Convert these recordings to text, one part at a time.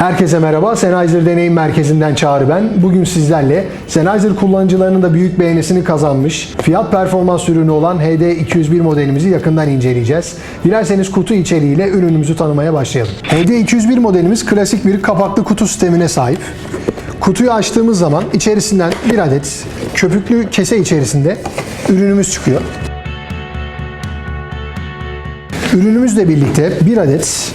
Herkese merhaba. Sennheiser Deneyim Merkezi'nden Çağrı ben. Bugün sizlerle Sennheiser kullanıcılarının da büyük beğenisini kazanmış fiyat performans ürünü olan HD201 modelimizi yakından inceleyeceğiz. Dilerseniz kutu içeriğiyle ürünümüzü tanımaya başlayalım. HD201 modelimiz klasik bir kapaklı kutu sistemine sahip. Kutuyu açtığımız zaman içerisinden bir adet köpüklü kese içerisinde ürünümüz çıkıyor. Ürünümüzle birlikte bir adet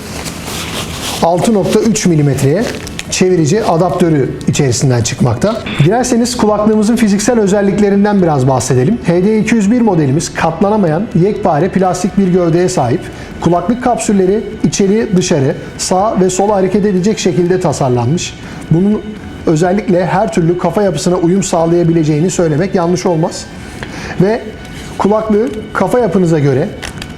6.3 milimetreye çevirici adaptörü içerisinden çıkmakta. Dilerseniz kulaklığımızın fiziksel özelliklerinden biraz bahsedelim. HD201 modelimiz katlanamayan yekpare plastik bir gövdeye sahip. Kulaklık kapsülleri içeri dışarı sağ ve sola hareket edecek şekilde tasarlanmış. Bunun özellikle her türlü kafa yapısına uyum sağlayabileceğini söylemek yanlış olmaz. Ve kulaklığı kafa yapınıza göre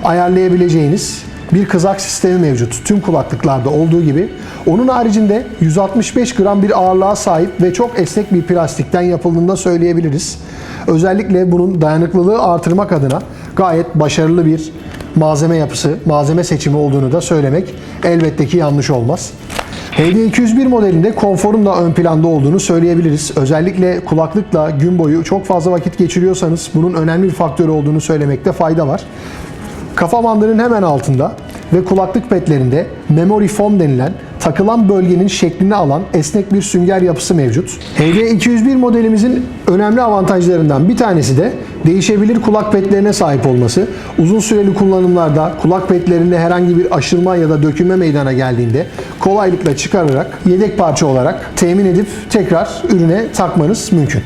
ayarlayabileceğiniz bir kızak sistemi mevcut. Tüm kulaklıklarda olduğu gibi. Onun haricinde 165 gram bir ağırlığa sahip ve çok esnek bir plastikten yapıldığını söyleyebiliriz. Özellikle bunun dayanıklılığı artırmak adına gayet başarılı bir malzeme yapısı, malzeme seçimi olduğunu da söylemek elbette ki yanlış olmaz. HD201 modelinde konforun da ön planda olduğunu söyleyebiliriz. Özellikle kulaklıkla gün boyu çok fazla vakit geçiriyorsanız bunun önemli bir faktörü olduğunu söylemekte fayda var. Kafa bandının hemen altında ve kulaklık petlerinde memory foam denilen takılan bölgenin şeklini alan esnek bir sünger yapısı mevcut. HD201 modelimizin önemli avantajlarından bir tanesi de değişebilir kulak petlerine sahip olması. Uzun süreli kullanımlarda kulak petlerinde herhangi bir aşılma ya da dökülme meydana geldiğinde kolaylıkla çıkararak yedek parça olarak temin edip tekrar ürüne takmanız mümkün.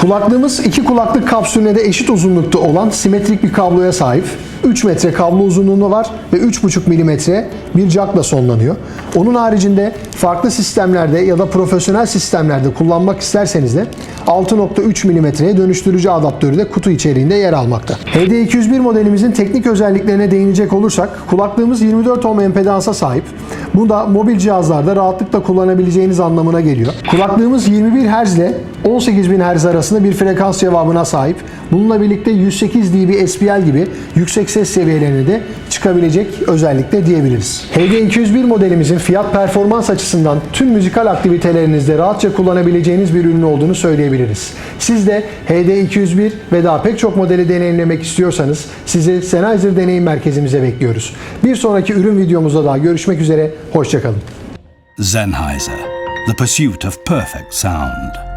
Kulaklığımız iki kulaklık kapsülüne de eşit uzunlukta olan simetrik bir kabloya sahip. 3 metre kablo uzunluğunda var ve 3,5 milimetre bir jackla sonlanıyor. Onun haricinde farklı sistemlerde ya da profesyonel sistemlerde kullanmak isterseniz de 6.3 milimetreye dönüştürücü adaptörü de kutu içeriğinde yer almakta. HD201 modelimizin teknik özelliklerine değinecek olursak kulaklığımız 24 ohm empedansa sahip. Bu da mobil cihazlarda rahatlıkla kullanabileceğiniz anlamına geliyor. Kulaklığımız 21 Hz ile 18.000 Hz arasında bir frekans cevabına sahip. Bununla birlikte 108 dB SPL gibi yüksek ses seviyelerine de çıkabilecek özellikle diyebiliriz. HD201 modelimizin fiyat performans açısından tüm müzikal aktivitelerinizde rahatça kullanabileceğiniz bir ürün olduğunu söyleyebiliriz. Siz de HD201 ve daha pek çok modeli deneyimlemek istiyorsanız sizi Sennheiser Deneyim Merkezimize bekliyoruz. Bir sonraki ürün videomuzda daha görüşmek üzere, hoşçakalın. Sennheiser, the pursuit of perfect sound.